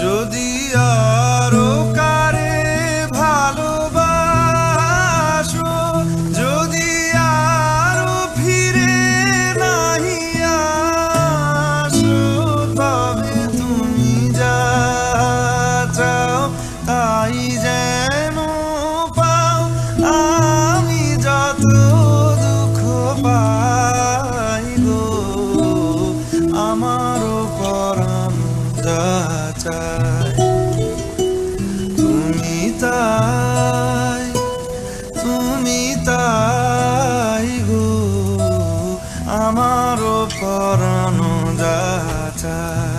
যদি আরও কারে ভালোবাসো, যদি আরও ফিরে নাহি আসো, তবে তুমি যা চাও তাই যেন পাও। আমি যত দুঃখ পাই গো, আমারও পরা চাই। তুমি তাই তুমি তাই গো আমারও পরানো যা চাই